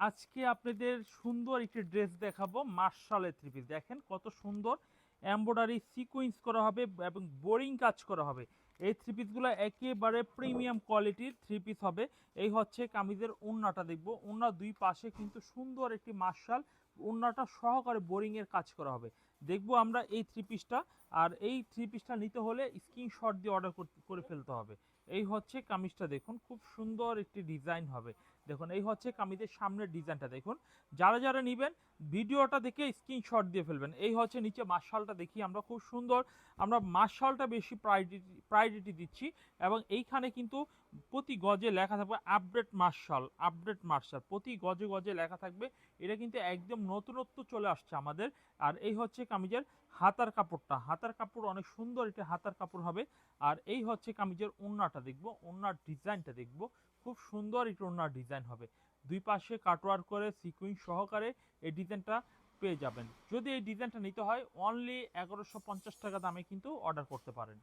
আজকে আপনাদের সুন্দর একটি ড্রেস দেখাবো মার্শালের থ্রি পিস দেখেন কত সুন্দর এম্ব্রয়ডারি সিকুইন্স করা হবে এবং বোরিং কাজ করা হবে। এই থ্রি পিসগুলো একেবারে প্রিমিয়াম কোয়ালিটির থ্রি পিস হবে। এই হচ্ছে কামিজের উন্নাটা দেখব। উন্না দুই পাশে কিন্তু সুন্দর একটি মার্শাল উন্নাটা সহকারে বোরিংয়ের কাজ করা হবে। দেখব আমরা এই থ্রি পিসটা আর এই থ্রি পিসটা নিতে হলে স্ক্রিনশট দিয়ে অর্ডার করে ফেলতে হবে। এই হচ্ছে কামিজটা দেখুন, খুব সুন্দর একটি ডিজাইন হবে। দেখুন, এই হচ্ছে কামিজের সামনের ডিজাইনটা দেখুন। যারা যারা নেবেন, ভিডিওটা দেখে স্ক্রিনশট দিয়ে ফেলবেন। এই হচ্ছে নিচে মার্শালটা দেখি আমরা, খুব সুন্দর। আমরা মার্শালটা বেশি প্রায়োরিটি প্রায়োরিটি দিচ্ছি, এবং এইখানে কিন্তু প্রতি গজে লেখা থাকবে আপডেট মার্শাল আপডেট মার্শাল। প্রতি গজে গজে লেখা থাকবে। এটা কিন্তু একদম নতুনত্ব চলে আসছে আমাদের। আর এই হচ্ছে কামিজের হাতার কাপড়টা। হাতার কাপড় অনেক সুন্দর এটা হাতার কাপড় হবে। আর এই হচ্ছে কামিজের ওড়নাটা দেখব, ওড়নার ডিজাইনটা দেখব। খুব সুন্দর এটা ওড়নার ডিজাইন হবে। দুই পাশে কাটওয়ার করে সিকুইন সহকারে এই ডিজাইনটা পেয়ে যাবেন। যদি এই ডিজাইনটা নিতে হয় অনলি এগারোশো টাকা দামে কিন্তু অর্ডার করতে পারেন।